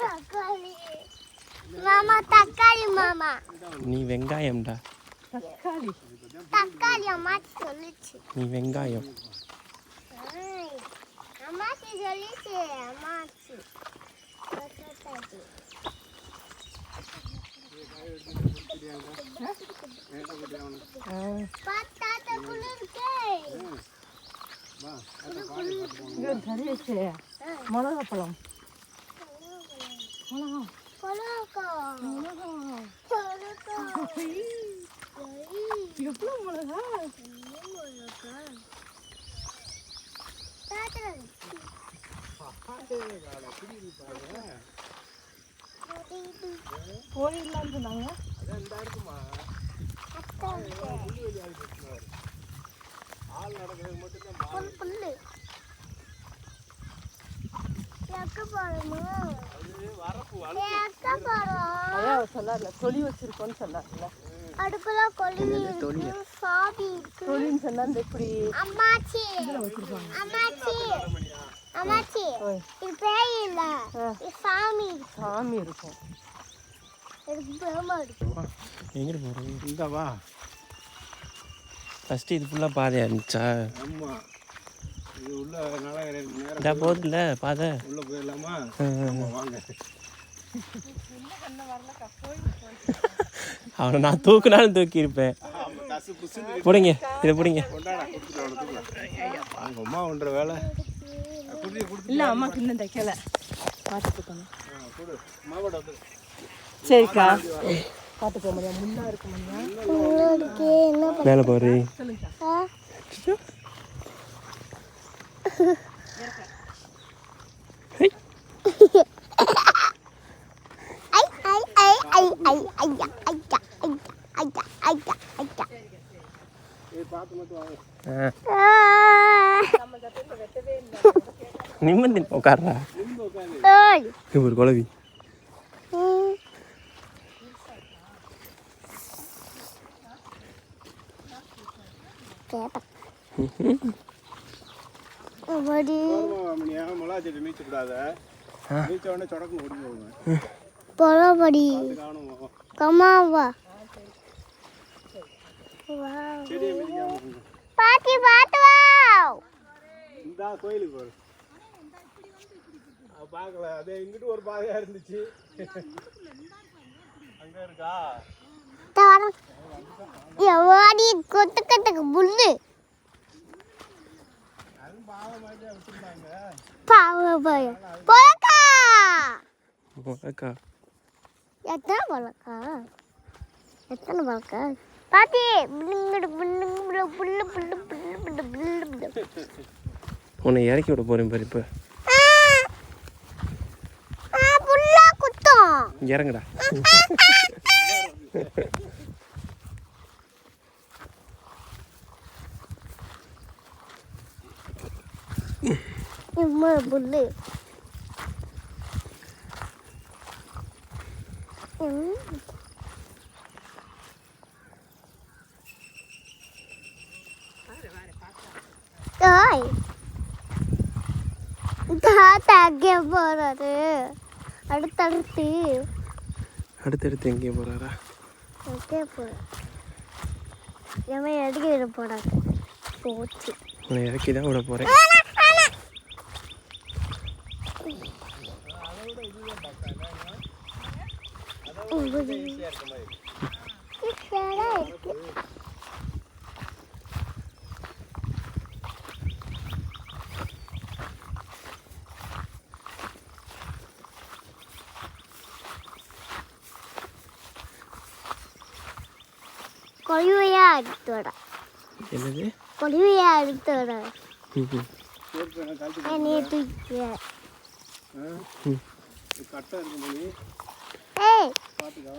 தக்காளி. மாமா தக்காளி மாமா. நீ வெங்காயம்டா. தக்காளி. தக்காளி அம்மாச்சி சொல்லுச்சு. நீ வெங்காயம். அம்மாச்சி சொல்லுச்சு அம்மாச்சி. பார்த்தாத்தக்குள்ள இருக்கே. இங்கே மிளகா பழம். கொலோக்கா எவ்வளோ மிளகா? போயிடலான்னு சொன்னாங்க. புல்லு. எக்க போறோம் அதான் சொல்லார்ல தொலி வச்சிருக்கோன்னு சொன்னார்ல. அடுப்புல கொழுவி இருக்கு சாவி இருக்கு. தொலின்னு சொன்னா இந்த இப்படி அம்மாச்சி. அம்மாச்சி. அம்மாச்சி இது பேய் இல்ல. இது சாமி இருக்கு. சாமி இருக்கும். எனக்கு பயமா இருக்கு? எங்கிட்டு போகிறோம் இந்த வா. இது பாதையாக இருந்துச்சா? ஆமா. இது உள்ள நல்லா நேரம் இதா போதில்ல பாதை. உள்ள போயிடலாமா? ஆ, ஆ. ஆமா, வாங்க. அவனை நான் தூக்குனாலும் தூக்கி இருப்பேன் பிடிங்க இதை பிடிங்க. அவங்க அம்மா பண்ற வேலை. இல்லை அம்மாக்கு இன்னும் தைக்கல. பார்த்துக்கோங்க சரிக்கா. பார்த்துக்கோ முடியும் முன்னா இருக்கு மேலே போகிறே நிம்மதி உட்கார்றா நின்று உட்காந்து ஏய் இது ஒரு குழவி ம். கேட்டேன் காணும் கமாவா பாட்டி பாத்து வா. இந்த கோயிலுக்கு போகிற பார்க்கல. அதே இங்கிட்டு ஒரு பாதையா இருந்துச்சு. அங்க இருக்கா? எவாடி கொத்து கத்துக்கு புல்லு? அது பாவமாக்கி வச்சிருந்தாங்க பாவ பயம் பொலக்கா. அக்கா எத்தனை பொலக்கா? எத்தனை பொலக்கா? பாட்டி புல்லுங்கடு புல்லுங்கடு புல்லு புல்லு புல்லு புல்லு புல்லு உன்னை இறக்கி விட போகிறேன் பாரு இப்போ. இறங்குடா. இம்மா புல்லு. ஓய் தாத்தா அங்கே போறாரு? அடுத்தடுத்து. அடுத்தடுத்து எங்கேயே போகிறாரா அங்கே போற? எவன் எடுக்க விட போறாங்க போச்சு. உன்னை இறக்கி தான் விட போகிறேன் கொழுவையா எடுத்து விட என்னது கொழுவையா எடுத்து விட ம், ம். சேர்த்து வேணா கழட்டி என்னைய தூக்கி ஆ? இது கட்டை இருக்கு மணி ஏய் பார்த்து கவனம்